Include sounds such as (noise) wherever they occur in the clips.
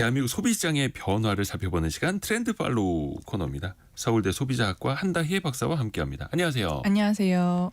대한민국 소비 시장의 변화를 살펴보는 시간 트렌드 팔로우 코너입니다. 서울대 소비자학과 한다희 박사와 함께합니다. 안녕하세요. 안녕하세요.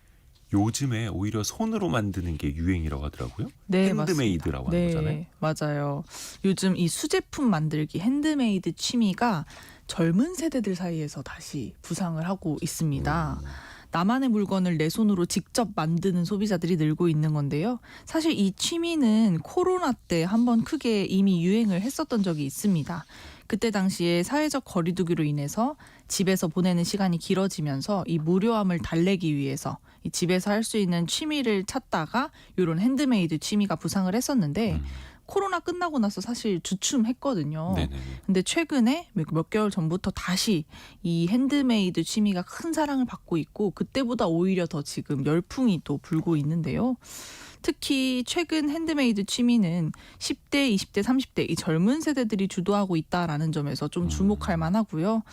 요즘에 오히려 손으로 만드는 게 유행이라고 하더라고요. 네, 핸드메이드라고 하는 네, 거잖아요. 맞아요. 요즘 이 수제품 만들기 핸드메이드 취미가 젊은 세대들 사이에서 다시 부상을 하고 있습니다. 음. 나만의 물건을 내 손으로 직접 만드는 소비자들이 늘고 있는 건데요. 사실 이 취미는 코로나 때 한번 크게 이미 유행을 했었던 적이 있습니다. 그때 당시에 사회적 거리두기로 인해서 집에서 보내는 시간이 길어지면서 이 무료함을 달래기 위해서 이 집에서 할 수 있는 취미를 찾다가 이런 핸드메이드 취미가 부상을 했었는데 음. 코로나 끝나고 나서 사실 주춤했거든요. 네네. 근데 최근에 몇- 몇 개월 전부터 다시 이 핸드메이드 취미가 큰 사랑을 받고 있고 그때보다 오히려 더 지금 열풍이 또 불고 있는데요. 특히 최근 핸드메이드 취미는 10대, 20대, 30대 이 젊은 세대들이 주도하고 있다라는 점에서 좀 주목할 만하고요.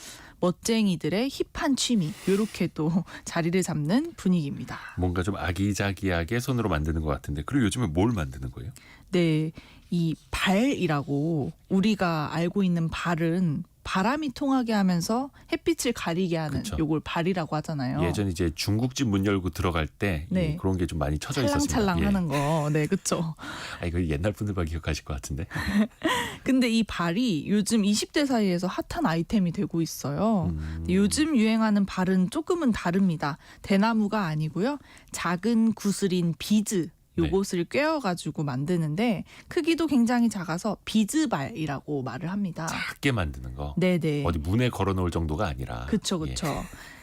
멋쟁이들의 힙한 취미 이렇게 또 (laughs) 자리를 잡는 분위기입니다. 뭔가 좀 아기자기하게 손으로 만드는 것 같은데 그리고 요즘에 뭘 만드는 거예요? 네, 이 발이라고 우리가 알고 있는 발은 바람이 통하게 하면서 햇빛을 가리게 하는 그쵸. 요걸 발이라고 하잖아요. 예전 이제 중국집 문 열고 들어갈 때이 네. 그런 게 좀 많이 쳐져 있었습니다. 찰랑찰랑 예. 하는 거. 네, 그렇죠. (laughs) 아 이거 옛날 분들만 기억하실 것 같은데. (laughs) 근데 이 발이 요즘 20대 사이에서 핫한 아이템이 되고 있어요. 음. 요즘 유행하는 발은 조금은 다릅니다. 대나무가 아니고요. 작은 구슬인 비즈 네. 요것을 꿰어가지고 만드는데 크기도 굉장히 작아서 비즈발이라고 말을 합니다. 작게 만드는 거. 네네. 어디 문에 걸어놓을 정도가 아니라. 그쵸 그쵸.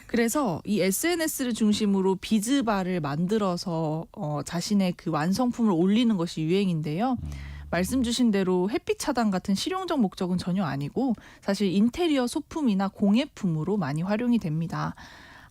그래서 이 SNS를 중심으로 비즈바를 만들어서 어, 자신의 그 완성품을 올리는 것이 유행인데요. 음. 말씀 주신 대로 햇빛 차단 같은 실용적 목적은 전혀 아니고 사실 인테리어 소품이나 공예품으로 많이 활용이 됩니다.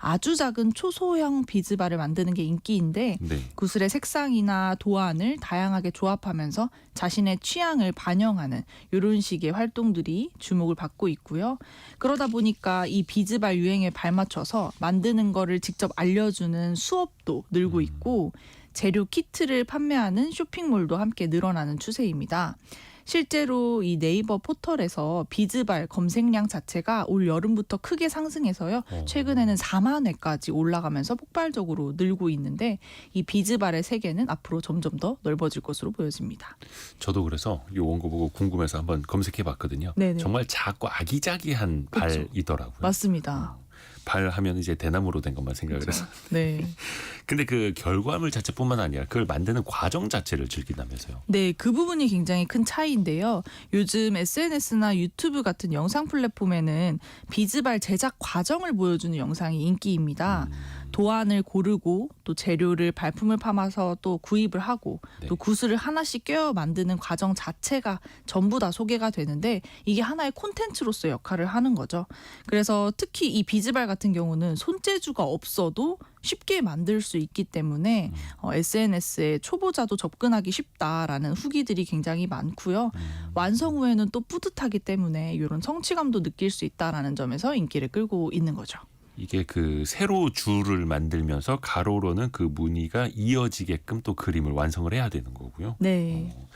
아주 작은 초소형 비즈바를 만드는 게 인기인데 네. 구슬의 색상이나 도안을 다양하게 조합하면서 자신의 취향을 반영하는 이런 식의 활동들이 주목을 받고 있고요. 그러다 보니까 이 비즈발 유행에 발맞춰서 만드는 거를 직접 알려주는 수업도 늘고 음. 있고 재료 키트를 판매하는 쇼핑몰도 함께 늘어나는 추세입니다. 실제로 이 네이버 포털에서 비즈발 검색량 자체가 올 여름부터 크게 상승해서요. 어. 최근에는 4만 회까지 올라가면서 폭발적으로 늘고 있는데 이 비즈발의 세계는 앞으로 점점 더 넓어질 것으로 보여집니다. 저도 그래서 이 원고 보고 궁금해서 한번 검색해 봤거든요. 네네. 정말 작고 아기자기한 그쵸. 발이더라고요. 맞습니다. 발 하면 이제 대나무로 된 것만 생각을 해서. 네. (laughs) 근데 그 결과물 자체뿐만 아니라 그걸 만드는 과정 자체를 즐긴다면서요. 네, 그 부분이 굉장히 큰 차이인데요. 요즘 SNS나 유튜브 같은 영상 플랫폼에는 비즈발 제작 과정을 보여주는 영상이 인기입니다. 음, 도안을 고르고 또 재료를 발품을 파마서 또 구입을 하고 네. 또 구슬을 하나씩 꿰어 만드는 과정 자체가 전부 다 소개가 되는데 이게 하나의 콘텐츠로서 역할을 하는 거죠. 그래서 특히 이 비즈발 같은 경우는 손재주가 없어도 쉽게 만들 수 있기 때문에 음. 어, SNS에 초보자도 접근하기 쉽다라는 후기들이 굉장히 많고요. 음. 완성 후에는 또 뿌듯하기 때문에 이런 성취감도 느낄 수 있다라는 점에서 인기를 끌고 있는 거죠. 이게 그 세로 줄을 만들면서 가로로는 그 무늬가 이어지게끔 또 그림을 완성을 해야 되는 거고요. 네. 어.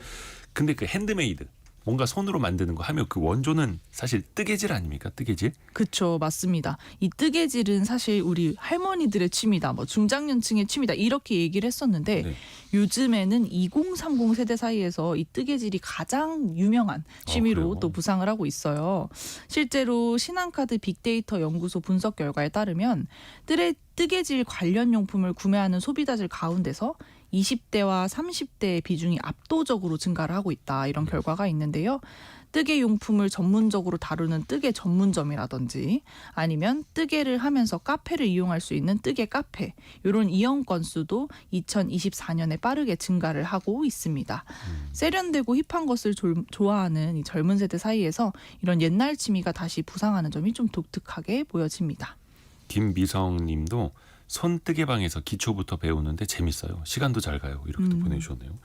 근데 그 핸드메이드 뭔가 손으로 만드는 거 하면 그 원조는 사실 뜨개질 아닙니까? 뜨개질? 그쵸, 맞습니다. 이 뜨개질은 사실 우리 할머니들의 취미다, 뭐 중장년층의 취미다, 이렇게 얘기를 했었는데, 네. 요즘에는 2030 세대 사이에서 이 뜨개질이 가장 유명한 취미로 그래요? 또 부상을 하고 있어요. 실제로 신한카드 빅데이터 연구소 분석 결과에 따르면 뜨레, 뜨개질 관련 용품을 구매하는 소비자들 가운데서 20대와 30대의 비중이 압도적으로 증가를 하고 있다 이런 결과가 있는데요. 뜨개 용품을 전문적으로 다루는 뜨개 전문점이라든지 아니면 뜨개를 하면서 카페를 이용할 수 있는 뜨개 카페 이런 이용 건수도 2024년에 빠르게 증가를 하고 있습니다. 음. 세련되고 힙한 것을 조- 좋아하는 이 젊은 세대 사이에서 이런 옛날 취미가 다시 부상하는 점이 좀 독특하게 보여집니다. 김미성님도 손뜨개방에서 기초부터 배우는데 재밌어요. 시간도 잘 가요. 이렇게 또 음. 보내주셨네요.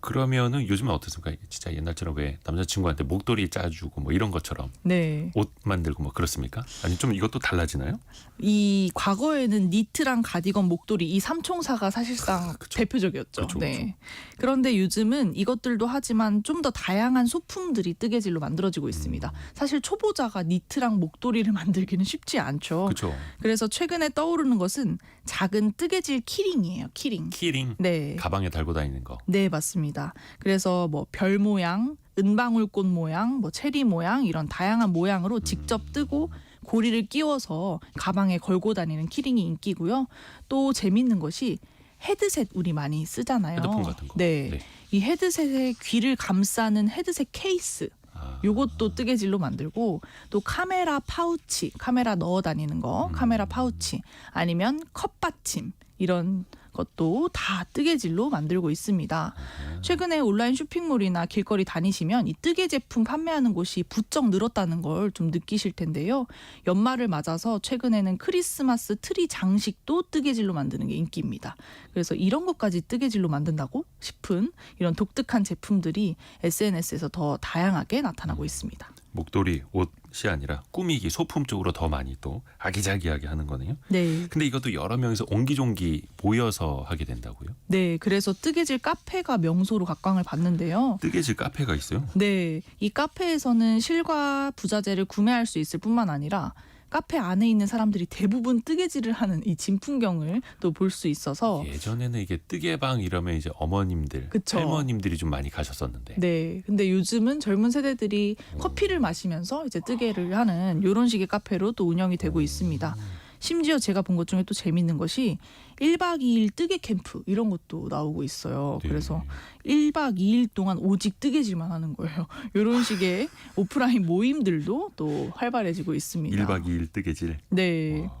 그러면은 요즘은 어떻습니까? 진짜 옛날처럼 왜 남자친구한테 목도리 짜주고 뭐 이런 것처럼 네. 옷 만들고 뭐 그렇습니까? 아니 좀 이것도 달라지나요? 이 과거에는 니트랑 가디건, 목도리 이 삼총사가 사실상 그쵸. 대표적이었죠. 그쵸, 네. 그런데 요즘은 이것들도 하지만 좀 더 다양한 소품들이 뜨개질로 만들어지고 있습니다. 사실 초보자가 니트랑 목도리를 (laughs) 만들기는 쉽지 않죠. 그렇죠. 그래서 최근에 떠오르는 것은 작은 뜨개질 키링이에요. 키링. 키링 네. 가방에 달고 다니는 거. 네, 맞습니다. 그래서 뭐 별 모양, 은방울꽃 모양, 뭐 체리 모양 이런 다양한 모양으로 직접 뜨고 고리를 끼워서 가방에 걸고 다니는 키링이 인기고요. 또 재밌는 것이 헤드셋 우리 많이 쓰잖아요. 헤드폰 같은 거. 네. 네. 이 헤드셋에 귀를 감싸는 헤드셋 케이스 아, 요것도 뜨개질로 만들고 또 카메라 파우치, 카메라 넣어 다니는 거, 음. 카메라 파우치 아니면 컵받침 이런 것도 다 뜨개질로 만들고 있습니다. 최근에 온라인 쇼핑몰이나 길거리 다니시면 이 뜨개 제품 판매하는 곳이 부쩍 늘었다는 걸 좀 느끼실 텐데요. 연말을 맞아서 최근에는 크리스마스 트리 장식도 뜨개질로 만드는 게 인기입니다. 그래서 이런 것까지 뜨개질로 만든다고 싶은 이런 독특한 제품들이 SNS에서 더 다양하게 나타나고 있습니다. 목도리 옷 이 아니라 꾸미기 소품 쪽으로 더 많이 또 아기자기하게 하는 거네요. 네. 근데 이것도 여러 명이서 옹기종기 모여서 하게 된다고요? 네. 그래서 뜨개질 카페가 명소로 각광을 받는데요. 뜨개질 카페가 있어요. 네. 이 카페에서는 실과 부자재를 구매할 수 있을 뿐만 아니라 카페 안에 있는 사람들이 대부분 뜨개질을 하는 이 진풍경을 또 볼 수 있어서 예전에는 이게 뜨개방 이러면 이제 어머님들, 그쵸. 할머님들이 좀 많이 가셨었는데 네. 근데 요즘은 젊은 세대들이 커피를 마시면서 이제 뜨개를 하는 이런 식의 카페로 또 운영이 되고 있습니다. 심지어 제가 본 것 중에 또 재밌는 것이 1박 2일 뜨개 캠프 이런 것도 나오고 있어요. 네. 그래서 1박 2일 동안 오직 뜨개질만 하는 거예요. (laughs) 이런 식의 오프라인 모임들도 또 활발해지고 있습니다. 1박 2일 뜨개질. 네. 와.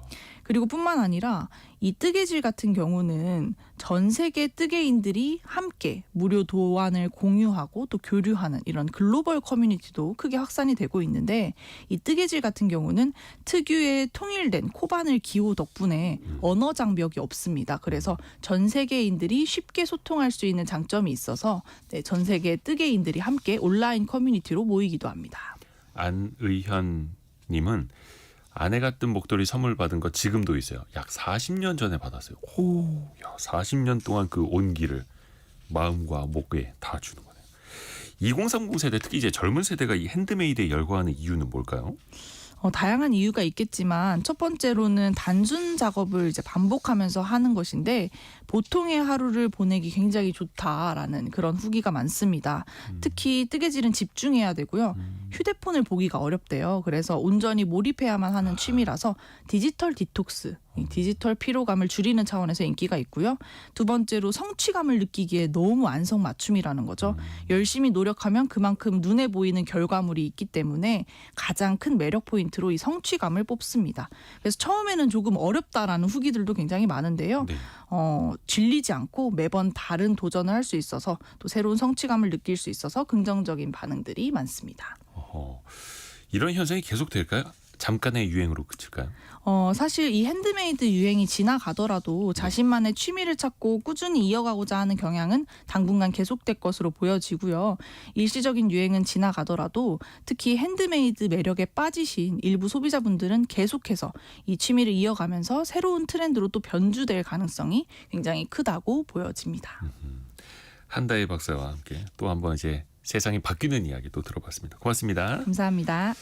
그리고 뿐만 아니라 이 뜨개질 같은 경우는 전 세계 뜨개인들이 함께 무료 도안을 공유하고 또 교류하는 이런 글로벌 커뮤니티도 크게 확산이 되고 있는데 이 뜨개질 같은 경우는 특유의 통일된 코바늘 기호 덕분에 음. 언어 장벽이 없습니다. 그래서 전 세계인들이 쉽게 소통할 수 있는 장점이 있어서 네, 전 세계 뜨개인들이 함께 온라인 커뮤니티로 모이기도 합니다. 안의현 님은 아내가 뜬 목도리 선물 받은 거 지금도 있어요. 약 40년 전에 받았어요. 오. 야, 40년 동안 그 온기를 마음과 목에 다 주는 거네요. 2030 세대 특히 이제 젊은 세대가 이 핸드메이드에 열광하는 이유는 뭘까요? 어, 다양한 이유가 있겠지만 첫 번째로는 단순 작업을 이제 반복하면서 하는 것인데 보통의 하루를 보내기 굉장히 좋다라는 그런 후기가 많습니다. 특히 뜨개질은 집중해야 되고요. 휴대폰을 보기가 어렵대요. 그래서 온전히 몰입해야만 하는 취미라서 디지털 디톡스, 이 디지털 피로감을 줄이는 차원에서 인기가 있고요. 두 번째로 성취감을 느끼기에 너무 안성맞춤이라는 거죠. 열심히 노력하면 그만큼 눈에 보이는 결과물이 있기 때문에 가장 큰 매력 포인트로 이 성취감을 뽑습니다. 그래서 처음에는 조금 어렵다라는 후기들도 굉장히 많은데요. 네. 어, 질리지 않고 매번 다른 도전을 할 수 있어서 또 새로운 성취감을 느낄 수 있어서 긍정적인 반응들이 많습니다. 어허. 이런 현상이 계속 될까요? 잠깐의 유행으로 그칠까요? 어, 사실 이 핸드메이드 유행이 지나가더라도 자신만의 취미를 찾고 꾸준히 이어가고자 하는 경향은 당분간 계속될 것으로 보여지고요. 일시적인 유행은 지나가더라도 특히 핸드메이드 매력에 빠지신 일부 소비자분들은 계속해서 이 취미를 이어가면서 새로운 트렌드로 또 변주될 가능성이 굉장히 크다고 보여집니다. 한다혜 박사와 함께 또 한번 이제 세상이 바뀌는 이야기 또 들어봤습니다. 고맙습니다. 감사합니다.